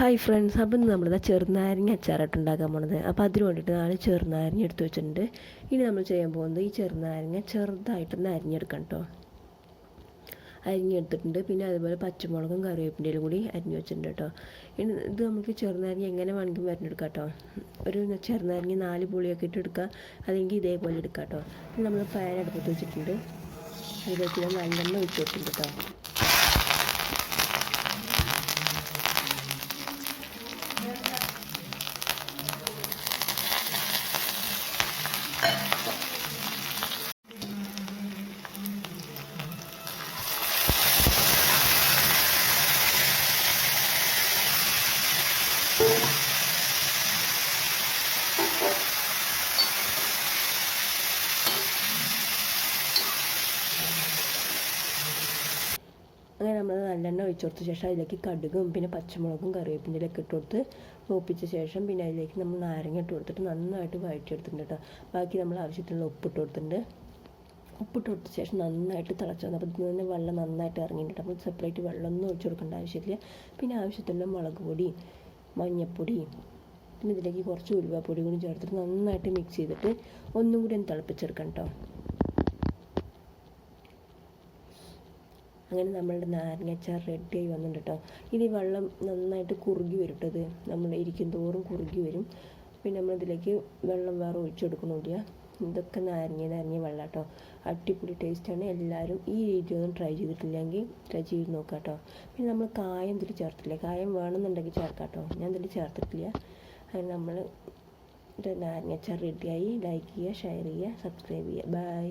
Hi friends അപ്പം നമ്മളിതാ ചെറുനാരങ്ങ അച്ചാറായിട്ട് ഉണ്ടാക്കാൻ പോണത്. അപ്പോൾ അതിന് വേണ്ടിയിട്ട് നാല് ചെറുനാരങ്ങ എടുത്ത് വെച്ചിട്ടുണ്ട്. ഇനി നമ്മൾ ചെയ്യാൻ പോകുന്നത് ഈ ചെറുനാരങ്ങ ചെറുതായിട്ടൊന്ന് അരിഞ്ഞെടുക്കണം കേട്ടോ അരിഞ്ഞെടുത്തിട്ടുണ്ട്. പിന്നെ അതുപോലെ പച്ചമുളകും കറിവേപ്പിന്റെയും കൂടി അരിഞ്ഞ് വെച്ചിട്ടുണ്ട് കേട്ടോ ഇനി ഇത് നമുക്ക് ചെറുനാരങ്ങ എങ്ങനെ വേണമെങ്കിലും അരിഞ്ഞെടുക്കാം കേട്ടോ ഒരു ചെറുനാരങ്ങ നാല് പുളിയൊക്കെ ഇട്ട് എടുക്കുക അല്ലെങ്കിൽ ഇതേപോലെ എടുക്കാം കേട്ടോ നമ്മൾ പാൻ അടുപ്പത്ത് വെച്ചിട്ടുണ്ട്. അതിലേക്ക് നല്ലെണ്ണ ഒഴിച്ച് വെച്ചിട്ടുണ്ട് കേട്ടോ അങ്ങനെ നമ്മൾ നല്ലെണ്ണ ഒഴിച്ചു കൊടുത്ത ശേഷം അതിലേക്ക് കടുകും പിന്നെ പച്ചമുളകും കറിവേപ്പിന്റെ ഇട്ട് കൊടുത്ത് മൂപ്പിച്ച ശേഷം പിന്നെ അതിലേക്ക് നമ്മൾ നാരങ്ങ ഇട്ട് കൊടുത്തിട്ട് നന്നായിട്ട് വഴറ്റിയെടുത്തിട്ടുണ്ട് കേട്ടോ. ബാക്കി നമ്മൾ ആവശ്യത്തിനുള്ള ഉപ്പിട്ട് കൊടുത്തിട്ടുണ്ട്. ഉപ്പിട്ട് കൊടുത്ത ശേഷം നന്നായിട്ട് തിളച്ചു വന്നു. അപ്പോൾ തന്നെ വെള്ളം നന്നായിട്ട് ഇറങ്ങിയിട്ടുണ്ട്. അപ്പോൾ സെപ്പറേറ്റ് വെള്ളമൊന്നും ഒഴിച്ചു കൊടുക്കേണ്ട ആവശ്യമില്ല. പിന്നെ ആവശ്യത്തിനുള്ള മുളക് പൊടി മഞ്ഞൾപ്പൊടി പിന്നെ ഇതിലേക്ക് കുറച്ച് ഉലുവാപ്പൊടി കൂടി ചേർത്തിട്ട് നന്നായിട്ട് മിക്സ് ചെയ്തിട്ട് ഒന്നും കൂടി ഒന്ന് തിളപ്പിച്ചെടുക്കണം കേട്ടോ. അങ്ങനെ നമ്മളുടെ നാരങ്ങച്ചാർ റെഡിയായി വന്നിട്ടുണ്ട് കേട്ടോ ഇനി വെള്ളം നന്നായിട്ട് കുറുകി വരും ഇത് നമ്മൾ ഇരിക്കും തോറും കുറുകി വരും. പിന്നെ നമ്മളിതിലേക്ക് വെള്ളം വേറെ ഒഴിച്ചെടുക്കണില്ല ഇതൊക്കെ നാരങ്ങ നാരങ്ങ വെള്ളം കേട്ടോ അടിപൊളി ടേസ്റ്റാണ് എല്ലാവരും ഈ രീതി ഒന്നും ട്രൈ ചെയ്തിട്ടില്ലെങ്കിൽ ട്രൈ ചെയ്ത് നോക്കാം കേട്ടോ പിന്നെ നമ്മൾ കായം ഇതിൽ ചേർത്തില്ല? കായം വേണമെന്നുണ്ടെങ്കിൽ ചേർക്കാം കേട്ടോ ഞാൻ ഇതിൽ ചേർത്തിട്ടില്ല. അങ്ങനെ നമ്മൾ നാരങ്ങച്ചാർ റെഡിയായി ലൈക്ക് ചെയ്യുക ഷെയർ ചെയ്യുക സബ്സ്ക്രൈബ് ചെയ്യുക. ബൈ